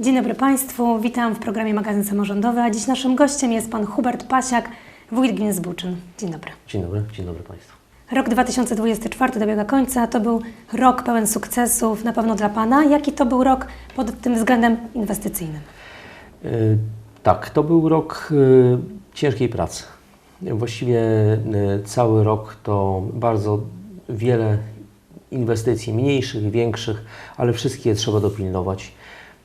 Dzień dobry Państwu, witam w programie Magazyn Samorządowy, a dziś naszym gościem jest Pan Hubert Pasiak, wójt gminy Zbuczyn. Dzień dobry. Dzień dobry, dzień dobry Państwu. Rok 2024 dobiega końca, to był rok pełen sukcesów na pewno dla Pana. Jaki to był rok pod tym względem inwestycyjnym? Y, Tak, to był rok y, ciężkiej pracy. Właściwie y, cały rok to bardzo wiele inwestycji, mniejszych, większych, ale wszystkie trzeba dopilnować.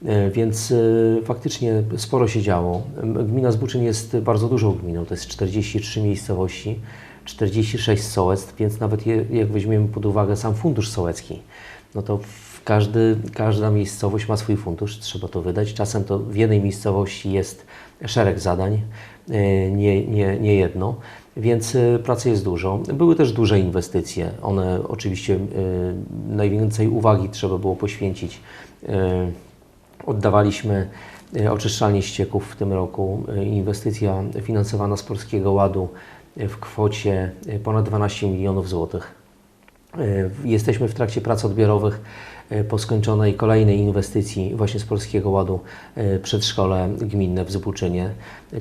Y, Więc y, faktycznie sporo się działo. Gmina Zbuczyn jest bardzo dużą gminą, to jest 43 miejscowości, 46 sołectw, więc nawet je, jak weźmiemy pod uwagę sam fundusz sołecki, no to każdy, każda miejscowość ma swój fundusz, trzeba to wydać. Czasem to w jednej miejscowości jest szereg zadań, e, nie, nie, nie jedno, więc e, pracy jest dużo. Były też duże inwestycje. One oczywiście e, najwięcej uwagi trzeba było poświęcić. Oddawaliśmy e, oczyszczalnię ścieków w tym roku. E, Inwestycja finansowana z Polskiego Ładu e, w kwocie ponad 12 milionów złotych. Jesteśmy w trakcie prac odbiorowych po skończonej kolejnej inwestycji właśnie z Polskiego Ładu przedszkole gminne w Zbuczynie.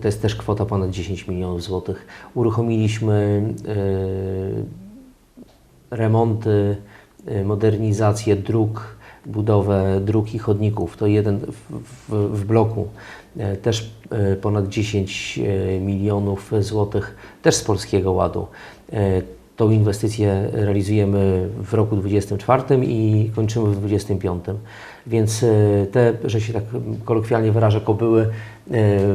To jest też kwota ponad 10 milionów złotych. Uruchomiliśmy remonty, modernizację dróg, budowę dróg i chodników. To jeden w, w, w bloku. E, Też e, ponad 10 e, milionów złotych, też z Polskiego Ładu. Tą inwestycję realizujemy w roku 2024 i kończymy w 2025. Więc te, że się tak kolokwialnie wyrażę, kobyły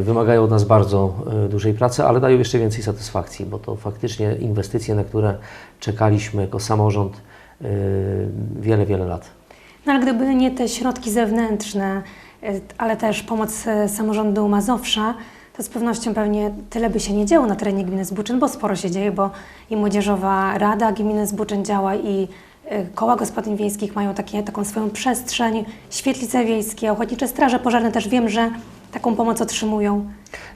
wymagają od nas bardzo dużej pracy, ale dają jeszcze więcej satysfakcji, bo to faktycznie inwestycje, na które czekaliśmy jako samorząd wiele, wiele lat. No ale gdyby nie te środki zewnętrzne, y, ale też pomoc y, samorządu Mazowsza, to z pewnością pewnie tyle by się nie działo na terenie gminy Zbuczyn, bo sporo się dzieje, bo i Młodzieżowa Rada Gminy Zbuczyn działa i y, koła gospodyń wiejskich mają takie, taką swoją przestrzeń, świetlice wiejskie, ochotnicze straże pożarne też wiem, że taką pomoc otrzymują.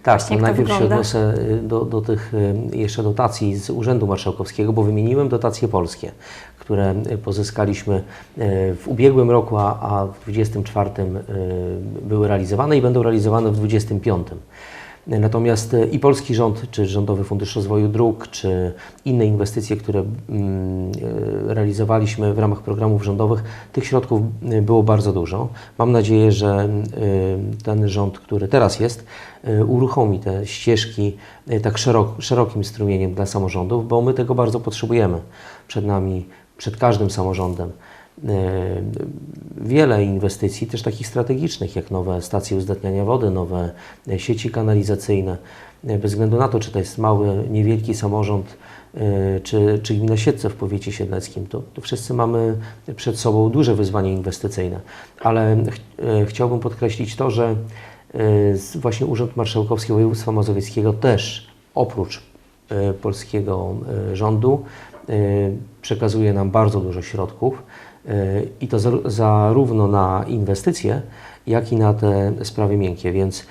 Tak, Właśnie najpierw się odniosę do, do tych jeszcze dotacji z Urzędu Marszałkowskiego, bo wymieniłem dotacje polskie, które pozyskaliśmy y, w ubiegłym roku, a, w 2024 były realizowane i będą realizowane w 2025. Natomiast y, i polski rząd, czy Rządowy Fundusz Rozwoju Dróg, czy inne inwestycje, które mm, realizowaliśmy w ramach programów rządowych, tych środków było bardzo dużo. Mam nadzieję, że ten rząd, który teraz jest, uruchomi te ścieżki tak szerok, szerokim strumieniem dla samorządów, bo my tego bardzo potrzebujemy. Przed nami, przed każdym samorządem y, wiele inwestycji, też takich strategicznych, jak nowe stacje uzdatniania wody, nowe sieci kanalizacyjne. Y, Bez względu na to, czy to jest mały, niewielki samorząd, y, czy, czy gmina Siedlce w powiecie siedleckim, to, to wszyscy mamy przed sobą duże wyzwanie inwestycyjne. Ale ch- chciałbym podkreślić to, że właśnie Urząd Marszałkowski Województwa Mazowieckiego też oprócz polskiego rządu przekazuje nam bardzo dużo środków y, i to zar- zarówno na inwestycje, jak i na te sprawy miękkie, więc y,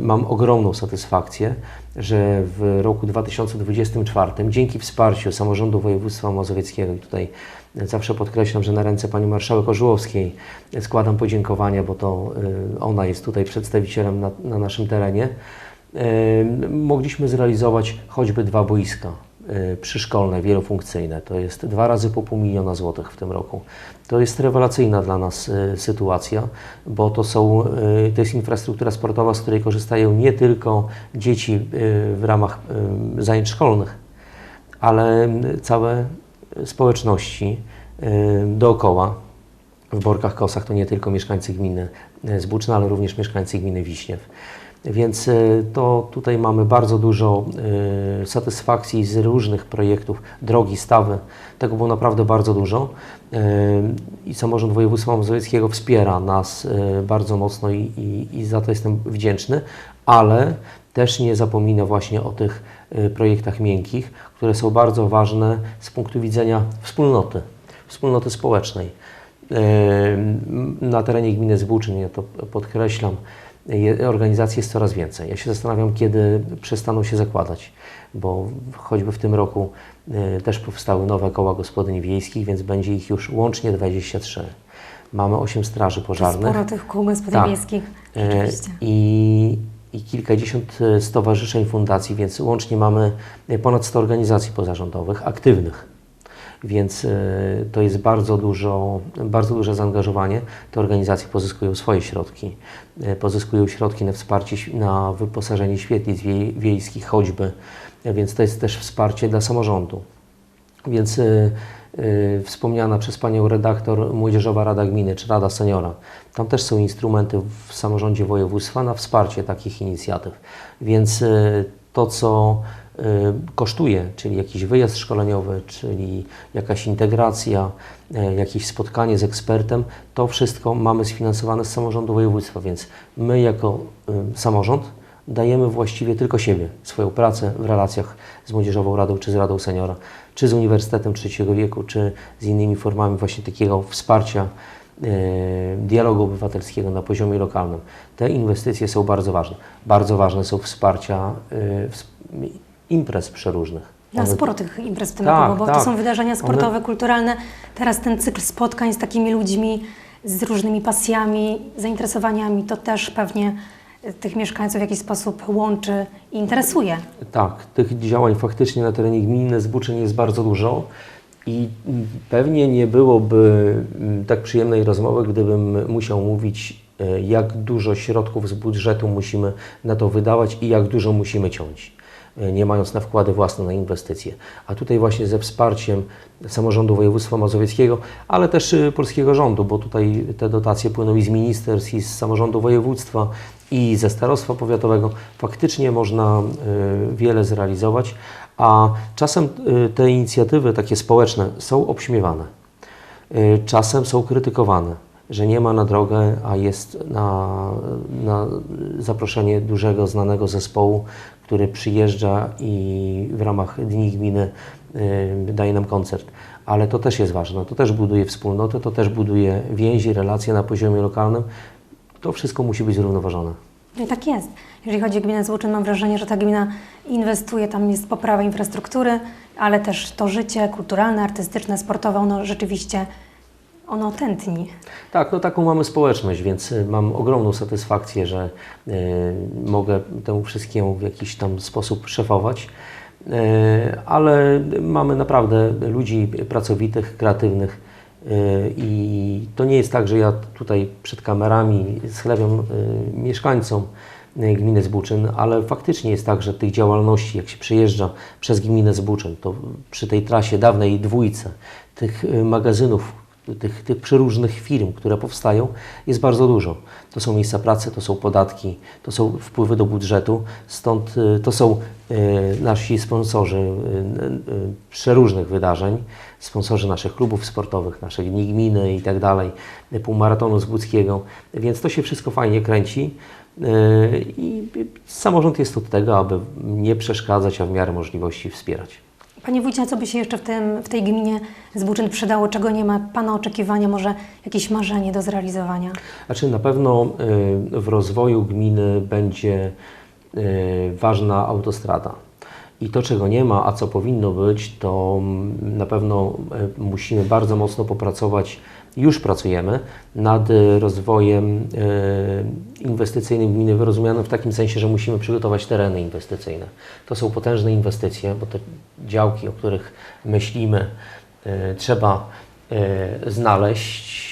mam ogromną satysfakcję, że w roku 2024 dzięki wsparciu samorządu województwa mazowieckiego tutaj zawsze podkreślam, że na ręce pani marszałek Orzyłowskiej składam podziękowania, bo to y, ona jest tutaj przedstawicielem na, na naszym terenie, y, mogliśmy zrealizować choćby dwa boiska. y, przyszkolne, wielofunkcyjne. To jest dwa razy po pół miliona złotych w tym roku. To jest rewelacyjna dla nas y, sytuacja, bo to, są, y, to jest infrastruktura sportowa, z której korzystają nie tylko dzieci y, w ramach y, zajęć szkolnych, ale y, całe społeczności y, dookoła. W Borkach Kosach to nie tylko mieszkańcy gminy y, Zbuczna, ale również mieszkańcy gminy Wiśniew. Więc y, to tutaj mamy bardzo dużo y, satysfakcji z różnych projektów, drogi, stawy. Tego było naprawdę bardzo dużo. Y, I samorząd województwa mazowieckiego wspiera nas bardzo mocno i, i, i za to jestem wdzięczny, ale też nie zapomina właśnie o tych projektach miękkich, które są bardzo ważne z punktu widzenia wspólnoty, wspólnoty społecznej. Na terenie gminy Zbuczyn, ja to podkreślam, organizacji jest coraz więcej. Ja się zastanawiam, kiedy przestaną się zakładać, bo choćby w tym roku y, też powstały nowe koła gospodyń wiejskich, więc będzie ich już łącznie 23. mamy 8 straży pożarnych. Sporo tych kół gospodyń Tak. wiejskich. E, i, i kilkadziesiąt e, stowarzyszeń, fundacji, więc łącznie mamy e, ponad 100 organizacji pozarządowych aktywnych. Więc e, to jest bardzo, dużo, bardzo duże zaangażowanie. Te organizacje pozyskują swoje środki. E, Pozyskują środki na wsparcie, na wyposażenie świetlic wiej, wiejskich choćby, E, więc to jest też wsparcie dla samorządu. Więc wspomniana przez Panią redaktor Młodzieżowa Rada Gminy czy Rada Seniora. Tam też są instrumenty w samorządzie województwa na wsparcie takich inicjatyw. Więc to, co kosztuje, czyli jakiś wyjazd szkoleniowy, czyli jakaś integracja, y, jakieś spotkanie z ekspertem, to wszystko mamy sfinansowane z samorządu województwa. Więc my jako y, samorząd dajemy właściwie tylko siebie, swoją pracę w relacjach z Młodzieżową Radą, czy z Radą Seniora, czy z Uniwersytetem Trzeciego Wieku, czy z innymi formami właśnie takiego wsparcia dialogu obywatelskiego na poziomie lokalnym. Te inwestycje są bardzo ważne. Bardzo ważne są wsparcia ws- imprez przeróżnych. No, One- sporo tych imprez w tym Tak, roku, bo tak. to są wydarzenia sportowe, One- kulturalne. Teraz ten cykl spotkań z takimi ludźmi, z różnymi pasjami, zainteresowaniami, to też pewnie y, tych mieszkańców w jakiś sposób łączy i interesuje. Tak, tych działań faktycznie na terenie gminy Zbuczyn jest bardzo dużo i pewnie nie byłoby mm, tak przyjemnej rozmowy, gdybym musiał mówić, e, jak dużo środków z budżetu musimy na to wydawać i jak dużo musimy ciąć, e, nie mając na wkłady własne na inwestycje. A tutaj właśnie ze wsparciem samorządu województwa mazowieckiego, ale też e, polskiego rządu, bo tutaj te dotacje płyną i z ministerstw, i z samorządu województwa, i ze starostwa powiatowego. Faktycznie można y, wiele zrealizować, a czasem te inicjatywy takie społeczne są obśmiewane. Czasem są krytykowane, że nie ma na drogę, a jest na, na zaproszenie dużego, znanego zespołu, który przyjeżdża i w ramach Dni Gminy y, daje nam koncert. Ale to też jest ważne, to też buduje wspólnotę, to też buduje więzi, relacje na poziomie lokalnym. To wszystko musi być zrównoważone. No i tak jest. Jeżeli chodzi o gminę Złuczyn, mam wrażenie, że ta gmina inwestuje, tam jest poprawa infrastruktury, ale też to życie kulturalne, artystyczne, sportowe, ono rzeczywiście, ono tętni. Tak, no taką mamy społeczność, więc y, mam ogromną satysfakcję, że y, mogę temu wszystkiemu w jakiś tam sposób szefować. Y, ale mamy naprawdę ludzi pracowitych, kreatywnych y, i to nie jest tak, że ja tutaj przed kamerami schlebiam y, mieszkańcom gminy Zbuczyn, ale faktycznie jest tak, że tych działalności, jak się przejeżdża przez gminę Zbuczyn, to przy tej trasie dawnej dwójce, tych magazynów, tych, tych przeróżnych firm, które powstają, jest bardzo dużo. To są miejsca pracy, to są podatki, to są wpływy do budżetu, stąd y, to są y, nasi sponsorzy y, przeróżnych wydarzeń, sponsorzy naszych klubów sportowych, naszych dni gminy i tak dalej, półmaratonu zbudzkiego, więc to się wszystko fajnie kręci. I samorząd jest od tego, aby nie przeszkadzać, a w miarę możliwości wspierać. Panie wójcie, co by się jeszcze w, tym, w tej gminie Zbuczyn przydało, czego nie ma Pana oczekiwania, może jakieś marzenie do zrealizowania? Znaczy na pewno y, w rozwoju gminy będzie y, ważna autostrada. I to, czego nie ma, a co powinno być, to mm, na pewno y, musimy bardzo mocno popracować, już pracujemy nad y, rozwojem y, inwestycyjnym gminy, wyrozumianym w takim sensie, że musimy przygotować tereny inwestycyjne. To są potężne inwestycje, bo te działki, o których myślimy, y, trzeba znaleźć,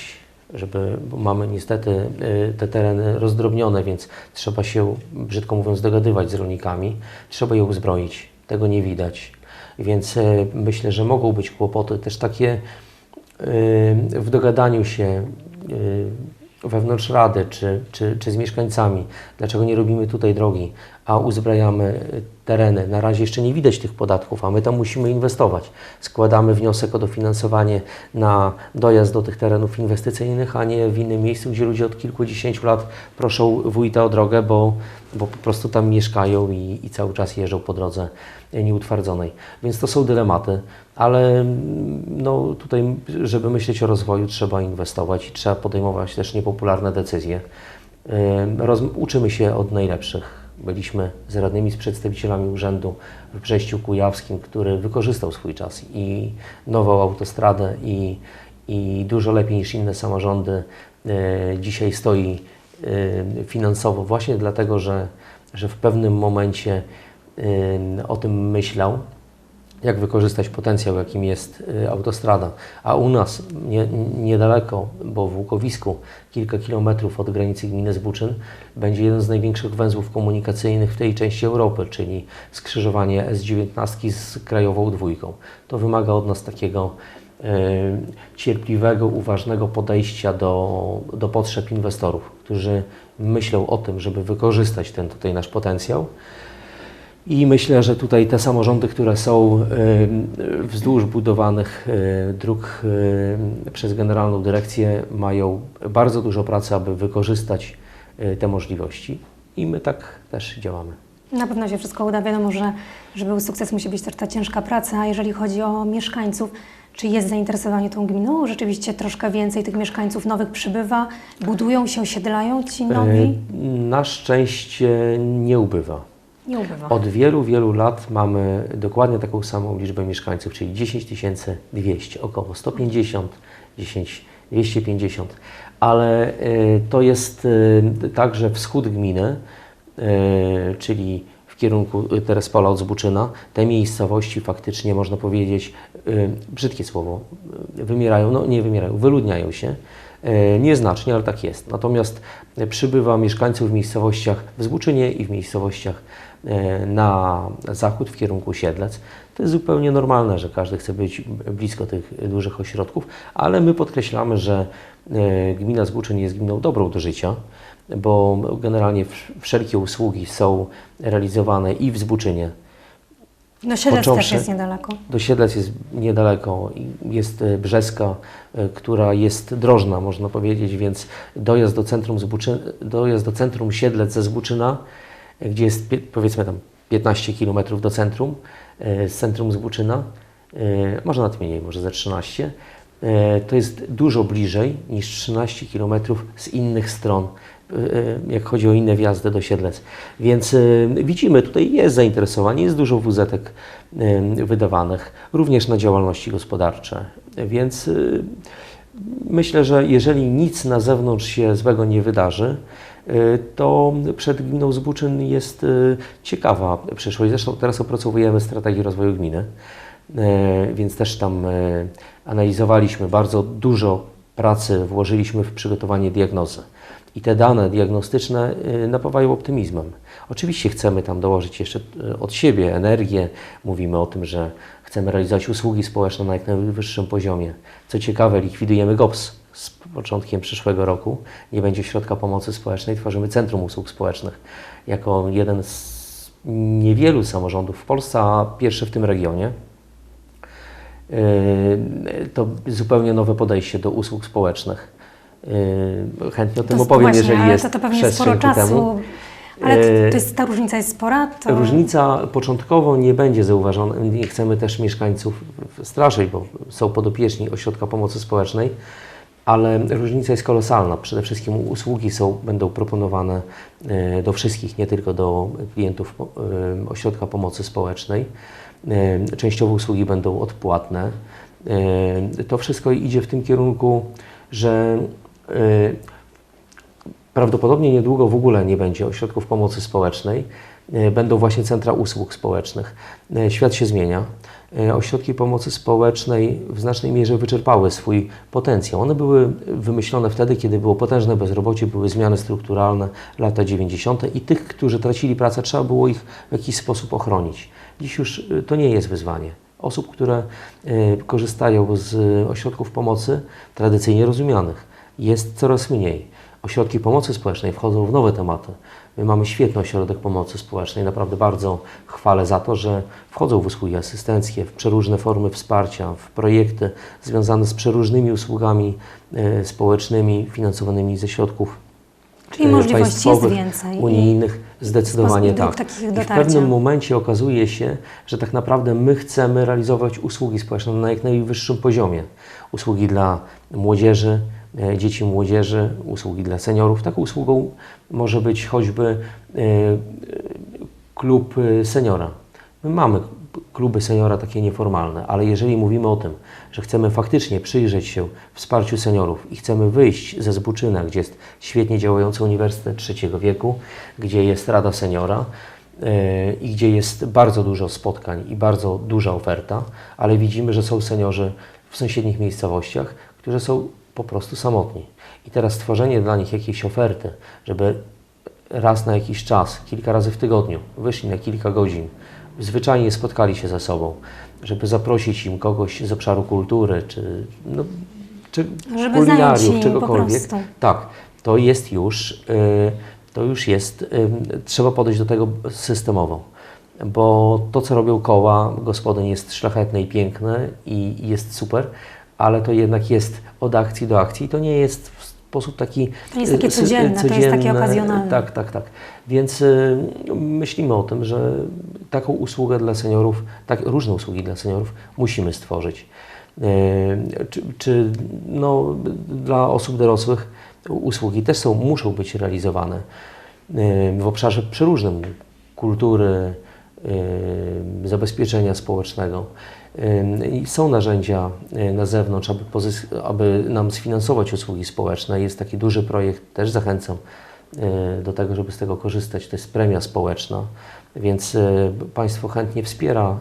żeby, bo mamy niestety te tereny rozdrobnione, więc trzeba się, brzydko mówiąc, dogadywać z rolnikami, trzeba je uzbroić, tego nie widać. Więc myślę, że mogą być kłopoty też takie w dogadaniu się y, wewnątrz Rady czy, czy, czy z mieszkańcami, dlaczego nie robimy tutaj drogi, a uzbrajamy y, tereny. Na razie jeszcze nie widać tych podatków, a my tam musimy inwestować. Składamy wniosek o dofinansowanie na dojazd do tych terenów inwestycyjnych, a nie w innym miejscu, gdzie ludzie od kilkudziesięciu lat proszą wójta o drogę, bo, bo po prostu tam mieszkają i, i cały czas jeżdżą po drodze nieutwardzonej. Więc to są dylematy, ale mm, no, tutaj, żeby myśleć o rozwoju, trzeba inwestować i trzeba podejmować też niepopularne decyzje. Roz, uczymy się od najlepszych. Byliśmy z radnymi, z przedstawicielami urzędu w Brześciu Kujawskim, który wykorzystał swój czas i nową autostradę i, i dużo lepiej niż inne samorządy e, dzisiaj stoi e, finansowo, właśnie dlatego, że, że w pewnym momencie o tym myślał, jak wykorzystać potencjał, jakim jest y, autostrada. A u nas, nie, niedaleko, bo w Łukowisku, kilka kilometrów od granicy gminy Zbuczyn, będzie jeden z największych węzłów komunikacyjnych w tej części Europy, czyli skrzyżowanie S19 z krajową dwójką. To wymaga od nas takiego y, cierpliwego, uważnego podejścia do, do potrzeb inwestorów, którzy myślą o tym, żeby wykorzystać ten tutaj nasz potencjał. I myślę, że tutaj te samorządy, które są wzdłuż budowanych y, dróg y, przez Generalną Dyrekcję, mają bardzo dużo pracy, aby wykorzystać y, te możliwości. I my tak też działamy. Na pewno się wszystko uda. Wiadomo, że żeby był sukces musi być też ta ciężka praca. A jeżeli chodzi o mieszkańców, czy jest zainteresowanie tą gminą? Rzeczywiście troszkę więcej tych mieszkańców nowych przybywa? Budują się, osiedlają ci nowi? Na szczęście nie ubywa. Nie ubywa. Od wielu, wielu lat mamy dokładnie taką samą liczbę mieszkańców, czyli 10 200, około 150, 10 250, ale y, to jest y, także wschód gminy, y, czyli w kierunku Terespola od Zbuczyna, te miejscowości faktycznie można powiedzieć, brzydkie słowo, wymierają, no nie wymierają, wyludniają się. E, Nieznacznie, ale tak jest. Natomiast e, przybywa mieszkańców w miejscowościach w Zbuczynie i w miejscowościach e, na zachód w kierunku Siedlec. To jest zupełnie normalne, że każdy chce być blisko tych dużych ośrodków, ale my podkreślamy, że e, gmina Zbuczyn jest gminą dobrą do życia, bo generalnie wsz- wszelkie usługi są realizowane i w Zbuczynie, No Siedlec też jest niedaleko. do Siedlec jest niedaleko, jest e, Brzeska, e, która jest drożna, można powiedzieć, więc dojazd do centrum, Zbuczy, dojazd do centrum Siedlec ze Zbuczyna, e, gdzie jest powiedzmy tam 15 km do centrum, e, z centrum Zbuczyna, e, może nawet mniej, może ze 13, e, to jest dużo bliżej niż 13 km z innych stron, jak chodzi o inne wjazdy do Siedlec. Więc widzimy, tutaj jest zainteresowanie, jest dużo e, wydawanych, również na działalności gospodarcze. Więc myślę, że jeżeli nic na zewnątrz się złego nie wydarzy, to przed gminą Zbuczyn jest e, ciekawa przyszłość. Zresztą teraz opracowujemy strategię rozwoju gminy, e, więc też tam e, analizowaliśmy bardzo dużo pracy, włożyliśmy w przygotowanie diagnozy. I te dane diagnostyczne napawają optymizmem. Oczywiście chcemy tam dołożyć jeszcze od siebie energię. Mówimy o tym, że chcemy realizować usługi społeczne na jak najwyższym poziomie. Co ciekawe, likwidujemy GOPS z początkiem przyszłego roku. Nie będzie środka pomocy społecznej, tworzymy Centrum Usług Społecznych jako jeden z niewielu samorządów w Polsce, a pierwszy w tym regionie. Yy, To zupełnie nowe podejście do usług społecznych. Yy, Chętnie o tym To opowiem, właśnie, jeżeli jest to, to pewnie przestrzeń sporo czasu. temu. Ale to, E, to jest, ta różnica jest spora? To... Różnica początkowo nie będzie zauważona. Nie chcemy też mieszkańców straszyć, bo są podopieczni ośrodka pomocy społecznej, ale różnica jest kolosalna. Przede wszystkim usługi są, będą proponowane e, do wszystkich, nie tylko do klientów e, ośrodka pomocy społecznej. E, Częściowo usługi będą odpłatne. To wszystko idzie w tym kierunku, że Prawdopodobnie niedługo w ogóle nie będzie ośrodków pomocy społecznej. E, Będą właśnie centra usług społecznych. E, Świat się zmienia. E, Ośrodki pomocy społecznej w znacznej mierze wyczerpały swój potencjał. One były wymyślone wtedy, kiedy było potężne bezrobocie, były zmiany strukturalne, lata 90. i tych, którzy tracili pracę, trzeba było ich w jakiś sposób ochronić. Dziś już to nie jest wyzwanie. Osób, które korzystają z ośrodków pomocy tradycyjnie rozumianych, jest coraz mniej. Ośrodki pomocy społecznej wchodzą w nowe tematy. My mamy świetny ośrodek pomocy społecznej, naprawdę bardzo chwalę za to, że wchodzą w usługi asystenckie, w przeróżne formy wsparcia, w projekty związane z przeróżnymi usługami e, społecznymi finansowanymi ze środków Czyli e, możliwości jest więcej. unijnych. Zdecydowanie tak. takich I w pewnym momencie okazuje się, że tak naprawdę my chcemy realizować usługi społeczne na jak najwyższym poziomie. Usługi dla młodzieży, dzieci młodzieży, usługi dla seniorów. Taką usługą może być choćby e, e, klub e, seniora. My mamy kluby seniora takie nieformalne, ale jeżeli mówimy o tym, że chcemy faktycznie przyjrzeć się wsparciu seniorów i chcemy wyjść ze Zbuczyna, gdzie jest świetnie działający Uniwersytet Trzeciego Wieku, gdzie jest Rada Seniora, e, i gdzie jest bardzo dużo spotkań i bardzo duża oferta, ale widzimy, że są seniorzy w sąsiednich miejscowościach, którzy są po prostu samotni. I teraz stworzenie dla nich jakiejś oferty, żeby raz na jakiś czas, kilka razy w tygodniu, wyszli na kilka godzin, zwyczajnie spotkali się ze sobą, żeby zaprosić im kogoś z obszaru kultury, czy, no, czy Żeby kulinariów, czegokolwiek. Tak, to jest już, y, to już jest, y, trzeba podejść do tego systemowo, bo to, co robią koła gospodyń jest szlachetne i piękne i jest super, ale to jednak jest od akcji do akcji, to nie jest w sposób taki To nie jest takie sy- codzienne, to jest takie okazjonalne. Tak, tak, tak. Więc y, myślimy o tym, że taką usługę dla seniorów, tak, różne usługi dla seniorów musimy stworzyć. Y, Czy, czy no, dla osób dorosłych usługi też są, muszą być realizowane y, w obszarze przeróżnym kultury, y, zabezpieczenia społecznego. Są narzędzia y, na zewnątrz, aby, aby nam sfinansować usługi społeczne. Jest taki duży projekt, też zachęcam y, do tego, żeby z tego korzystać. To jest premia społeczna, więc y, państwo chętnie wspiera,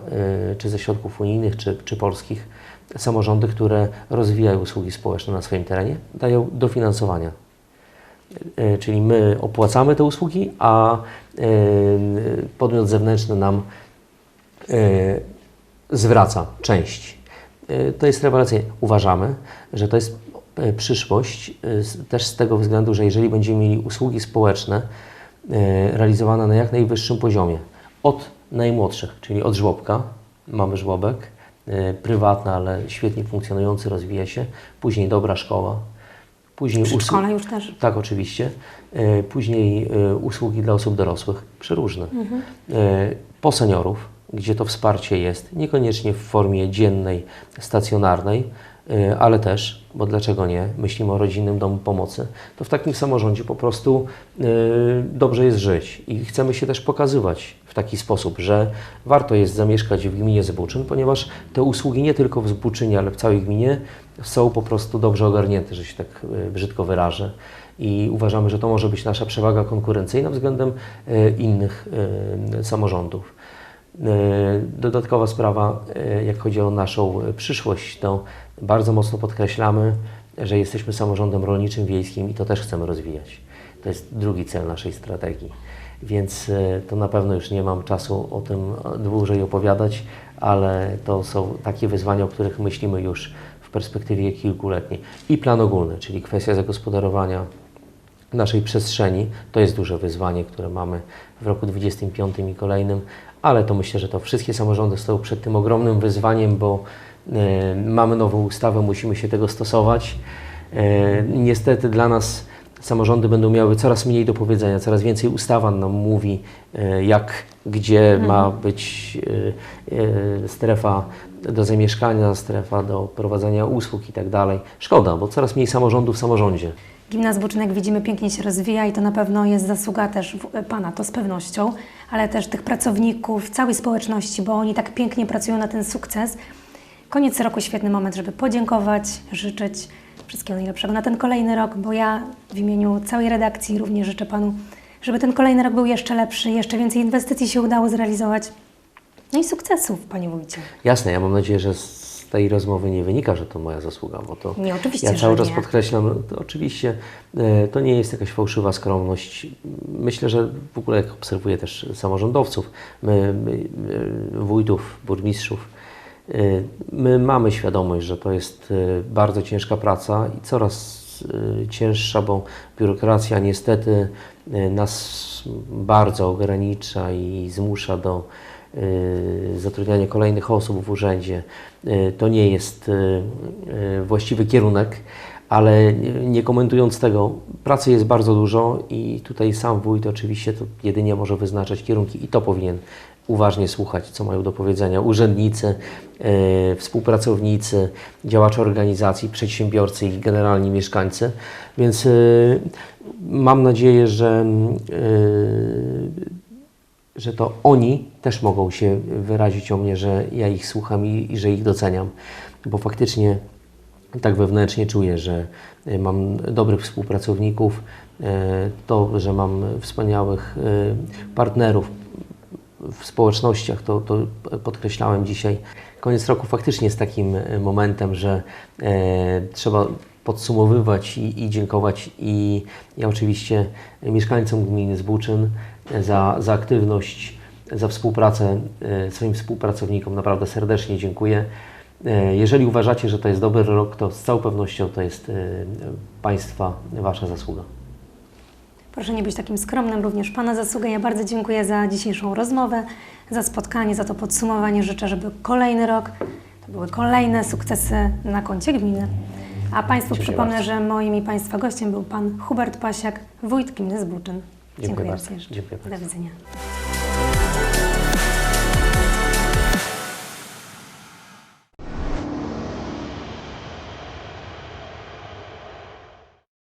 czy ze środków unijnych, czy, czy polskich, samorządy, które rozwijają usługi społeczne na swoim terenie, dają dofinansowania. Czyli my opłacamy te usługi, a podmiot zewnętrzny nam zwraca część. E, To jest rewelacyjne. Uważamy, że to jest e, przyszłość z- też z tego względu, że jeżeli będziemy mieli usługi społeczne realizowane na jak najwyższym poziomie, od najmłodszych, czyli od żłobka, mamy żłobek, prywatny, ale świetnie funkcjonujący, rozwija się, później dobra szkoła, później Przedszkole już też. tak, oczywiście. Później usługi dla osób dorosłych, przeróżne. E, Po seniorów, gdzie to wsparcie jest, niekoniecznie w formie dziennej, stacjonarnej, e, ale też, bo dlaczego nie, myślimy o rodzinnym domu pomocy, to w takim samorządzie po prostu e, dobrze jest żyć i chcemy się też pokazywać w taki sposób, że warto jest zamieszkać w gminie Zbuczyn, ponieważ te usługi nie tylko w Zbuczynie, ale w całej gminie są po prostu dobrze ogarnięte, że się tak e, brzydko wyrażę. I uważamy, że to może być nasza przewaga konkurencyjna względem innych samorządów. E, Dodatkowa sprawa, e, jak chodzi o naszą przyszłość, to bardzo mocno podkreślamy, że jesteśmy samorządem rolniczym, wiejskim i to też chcemy rozwijać. To jest drugi cel naszej strategii. Więc e, to na pewno już nie mam czasu o tym dłużej opowiadać, ale to są takie wyzwania, o których myślimy już w perspektywie kilkuletniej. I plan ogólny, czyli kwestia zagospodarowania naszej przestrzeni. To jest duże wyzwanie, które mamy w roku 2025 i kolejnym, ale to myślę, że to wszystkie samorządy stoją przed tym ogromnym wyzwaniem, bo e, mamy nową ustawę, musimy się tego stosować. E, niestety dla nas samorządy będą miały coraz mniej do powiedzenia, coraz więcej ustawa nam mówi, e, jak, gdzie ma być strefa do zamieszkania, strefa do prowadzenia usług i tak dalej. Szkoda, bo coraz mniej samorządów w samorządzie. Gimnazjum Buczynek widzimy pięknie się rozwija i to na pewno jest zasługa też w- Pana, to z pewnością, ale też tych pracowników, całej społeczności, bo oni tak pięknie pracują na ten sukces. Koniec roku świetny moment, żeby podziękować, życzyć wszystkiego najlepszego na ten kolejny rok, bo ja w imieniu całej redakcji również życzę Panu, żeby ten kolejny rok był jeszcze lepszy, jeszcze więcej inwestycji się udało zrealizować. No i sukcesów, Panie Wójcie. Jasne, ja mam nadzieję, że tej rozmowy nie wynika, że to moja zasługa, bo to Nie, oczywiście, ja cały czas nie. podkreślam, to oczywiście e, to nie jest jakaś fałszywa skromność. Myślę, że w ogóle jak obserwuję też samorządowców, my, my, wójtów, burmistrzów, e, my mamy świadomość, że to jest e, bardzo ciężka praca i coraz cięższa, bo biurokracja niestety nas bardzo ogranicza i zmusza do y, zatrudniania kolejnych osób w urzędzie. Y, To nie jest y, właściwy kierunek, ale nie- komentując tego, pracy jest bardzo dużo i tutaj sam wójt oczywiście to jedynie może wyznaczać kierunki i to powinien uważnie słuchać, co mają do powiedzenia urzędnicy, współpracownicy, działacze organizacji, przedsiębiorcy i generalni mieszkańcy. Więc mam nadzieję, że że to oni też mogą się wyrazić o mnie, że ja ich słucham i, i że ich doceniam, bo faktycznie tak wewnętrznie czuję, że y, mam dobrych współpracowników, y, to, że mam wspaniałych y, partnerów w społecznościach, to, to podkreślałem dzisiaj. Koniec roku faktycznie jest takim momentem, że e, trzeba podsumowywać i, i dziękować i ja oczywiście mieszkańcom gminy Zbuczyn za, za aktywność, za współpracę e, swoim współpracownikom naprawdę serdecznie dziękuję. E, Jeżeli uważacie, że to jest dobry rok, to z całą pewnością to jest e, Państwa, Wasza zasługa. Proszę nie być takim skromnym, również Pana zasługę. Ja bardzo dziękuję za dzisiejszą rozmowę, za spotkanie, za to podsumowanie. Życzę, żeby kolejny rok to były kolejne sukcesy na koncie gminy. A Państwu Dziękuję przypomnę, bardzo. że moim i Państwa gościem był Pan Hubert Pasiak, wójt gminy Zbuczyn. Dziękuję raz bardzo. Dziękuję Do bardzo. widzenia.